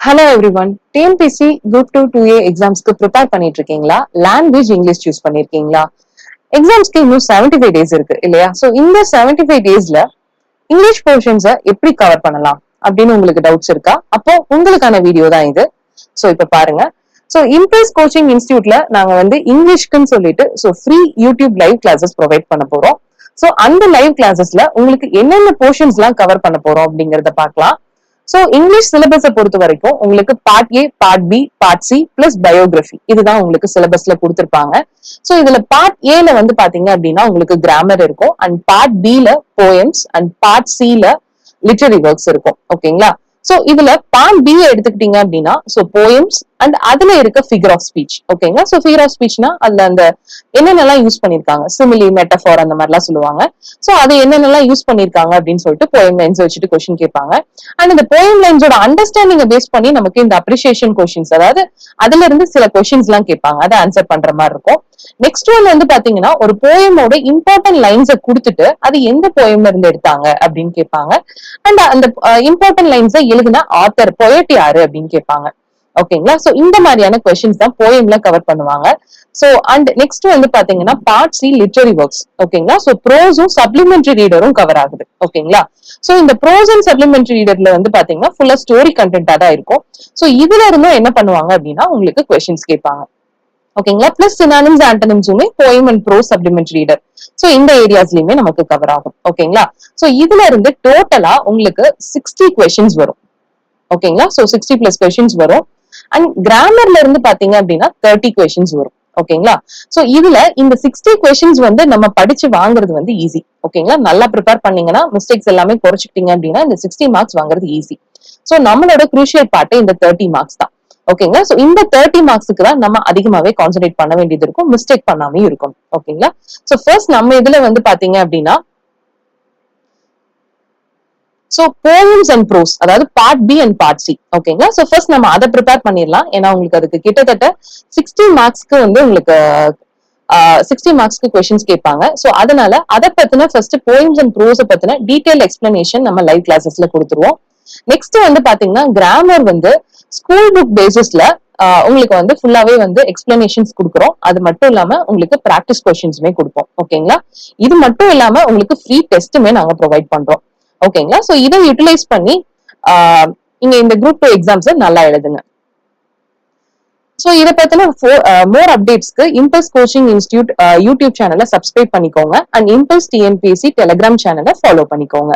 Hello everyone TNPSC group two two A எக்ஸாம்ஸ்க்கு prepare பண்ணிட்டு இருக்கீங்களா language English choose பண்ணிருக்கீங்களா? எக்ஸாம்ஸ்க்கு இன்னும் செவன்டி ஃபைவ் டேஸ் இருக்கு இல்லையா? சோ இந்த செவன்டி ஃபைவ் டேஸ்ல இங்கிலீஷ் போர்ஷன்ஸை எப்படி கவர் பண்ணலாம் அப்படின்னு உங்களுக்கு டவுட்ஸ் இருக்கா? அப்போ உங்களுக்கான வீடியோ தான் இது. சோ இப்ப பாருங்க. சோ இம்ப்ரெஸ் கோச்சிங் இன்ஸ்டியூட்ல நாங்க வந்து இங்கிலீஷ்க்குன்னு சொல்லிட்டு so free YouTube live classes provide பண்ண போறோம். சோ அந்த லைவ் கிளாஸஸ்ல உங்களுக்கு என்னென்ன போர்ஷன்ஸ் எல்லாம் கவர் பண்ண போறோம் அப்படிங்கறத பார்க்கலாம். சோ இங்கிலீஷ் சிலபஸை பொறுத்த வரைக்கும் உங்களுக்கு part A part B part C plus biography இதுதான் உங்களுக்கு சிலபஸ்ல கொடுத்திருப்பாங்க. சோ இதுல பார்ட் ஏல வந்து பாத்தீங்க அப்படின்னா உங்களுக்கு கிராமர் இருக்கும். அண்ட் பார்ட் பி ல போயம்ஸ் அண்ட் பார்ட் சி ல லிட்டரரி ஒர்க்ஸ் இருக்கும். ஓகேங்களா சோ இதுல பார்ட் பி எடுத்துக்கிட்டீங்க அப்படின்னா சோ போயம்ஸ் அண்ட் அதுல இருக்க ஃபிகர் ஆஃப் ஸ்பீச் ஓகேங்களா சோ ஃபிகர் ஆஃப் ஸ்பீச்னா அதுல அந்த என்னென்னலாம் யூஸ் பண்ணிருக்காங்க? சிமிலி மெட்டஃபார் அந்த மாதிரிலாம் சொல்லுவாங்க. சோ அது என்னென்னலாம் யூஸ் பண்ணிருக்காங்க அப்படின்னு சொல்லிட்டு போயம் லைன்ஸ் வச்சுட்டு கொஸ்டின் கேட்பாங்க. அண்ட் இந்த போயம் லைன்ஸோட அண்டர்ஸ்டாண்டிங்க பேஸ் பண்ணி நமக்கு இந்த அப்ரிசியேஷன் கொஸ்டின்ஸ் அதாவது அதுல இருந்து சில கொஸ்டின்ஸ் எல்லாம் கேட்பாங்க. அதை ஆன்சர் பண்ற மாதிரி இருக்கும். நெக்ஸ்ட் ஒன் வந்து பாத்தீங்கன்னா ஒரு போயமோட இம்பார்ட்டன்ட் லைன்ஸை கொடுத்துட்டு அது எந்த போயம்ல இருந்து எடுத்தாங்க அப்படின்னு கேட்பாங்க. அண்ட் அந்த இம்பார்ட்டன்ட் லைன்ஸை எழுதின ஆத்தர் பொயட் யாரு அப்படின்னு கேட்பாங்க. ஓகேங்களா? சோ இந்த மாதிரியான கொஸ்டின்ஸ் தான் போயம்ல கவர் பண்ணுவாங்க. சோ அண்ட் நெக்ஸ்ட் வந்து பாத்தீங்கன்னா பார்ட் சி லிட்டரரி ஒர்க்ஸ் ஓகேங்களா? சோ ப்ரோஸும் சப்ளிமெண்டரி ரீடரும் கவர் ஆகுது. ஓகேங்களா? சோ இந்த ப்ரோஸ் அண்ட் சப்ளிமெண்டரி ரீடர்ல வந்து பாத்தீங்கன்னா ஃபுல்லா ஸ்டோரி கண்டென்ட்டா தான் இருக்கும். சோ இதுல இருந்தும் என்ன பண்ணுவாங்க அப்படின்னா உங்களுக்கு கொஸ்டின்ஸ் கேட்பாங்க. ஓகேங்களா? Plus synonyms ஆண்டனிம்ஸுமே poem and prose supplement reader so இந்த ஏரியாஸ்லயுமே நமக்கு கவர் ஆகும். ஓகேங்களா? சோ இதுல இருந்து டோட்டலா உங்களுக்கு சிக்ஸ்டி கொஸ்டின்ஸ் வரும். ஓகேங்களா? சோ சிக்ஸ்டி பிளஸ் கொஸ்டின்ஸ் வரும். அண்ட் கிராமர்ல இருந்து பாத்தீங்க அப்படின்னா தேர்ட்டி கொஸ்டின்ஸ் வரும். ஓகேங்களா சோ இதுல இந்த சிக்ஸ்டி கொஸ்டின்ஸ் வந்து நம்ம படிச்சு வாங்குறது வந்து ஈஸி ஓகேங்களா நல்லா ப்ரிப்பேர் பண்ணீங்கன்னா மிஸ்டேக்ஸ் எல்லாமே குறைச்சிக்கிட்டீங்க அப்படின்னா இந்த சிக்ஸ்டி மார்க்ஸ் வாங்குறது ஈஸி சோ நம்மளோட குரூஷியல் பார்ட்டே இந்த தேர்ட்டி மார்க்ஸ் தான். ஓகேங்களா சோ இந்த தேர்ட்டி மார்க்ஸுக்கு தான் நம்ம அதிகமாவே கான்சென்ட்ரேட் பண்ண வேண்டியது இருக்கும் மிஸ்டேக் பண்ணாமே இருக்கும் ஓகேங்களா சோ ஃபர்ஸ்ட் நம்ம இதுல வந்து பாத்தீங்க அப்படின்னா ஸோ போயம்ஸ் அண்ட் ப்ரோஸ் அதாவது part B and part C ஓகேங்களா ஸோ ஃபர்ஸ்ட் நம்ம அதை ப்ரிப்பேர் பண்ணிடலாம். ஏன்னா உங்களுக்கு அதுக்கு கிட்டத்தட்ட சிக்ஸ்டி மார்க்ஸ்க்கு வந்து உங்களுக்கு சிக்ஸ்டி மார்க்ஸ்க்கு கொஸ்டின்ஸ் கேட்பாங்க. ஸோ அதனால அதை பத்தின ஃபர்ஸ்ட் போயம்ஸ் அண்ட் ப்ரோஸை பத்தின டீடைல் எக்ஸ்பிளனேஷன் நம்ம லைவ் கிளாஸஸ்ல கொடுத்துருவோம். நெக்ஸ்ட் வந்து பாத்தீங்கன்னா கிராமர் வந்து ஸ்கூல் புக் பேசிஸ்ல உங்களுக்கு வந்து ஃபுல்லாவே வந்து எக்ஸ்பிளனேஷன்ஸ் கொடுக்குறோம். அது மட்டும் இல்லாம உங்களுக்கு ப்ராக்டிஸ் கொஸ்டின்ஸுமே கொடுப்போம். ஓகேங்களா இது மட்டும் இல்லாம உங்களுக்கு ஃப்ரீ டெஸ்ட்டுமே நாங்க ப்ரொவைட் பண்றோம். ஓகேங்களா சோ இதை யூட்டிலைஸ் பண்ணி நீங்க இந்த குரூப் டூ எக்ஸாம்ஸ் நல்லா எழுதுங்க. சோ இதை பத்தின மோர் அப்டேட்ஸ்க்கு இம்பல்ஸ் கோச்சிங் இன்ஸ்டியூட் யூடியூப் சேனலை சப்ஸ்கிரைப் பண்ணிக்கோங்க. அண்ட் இம்பல்ஸ் டிஎன்பிஎஸ்சி டெலிகிராம் சேனலை ஃபாலோ பண்ணிக்கோங்க.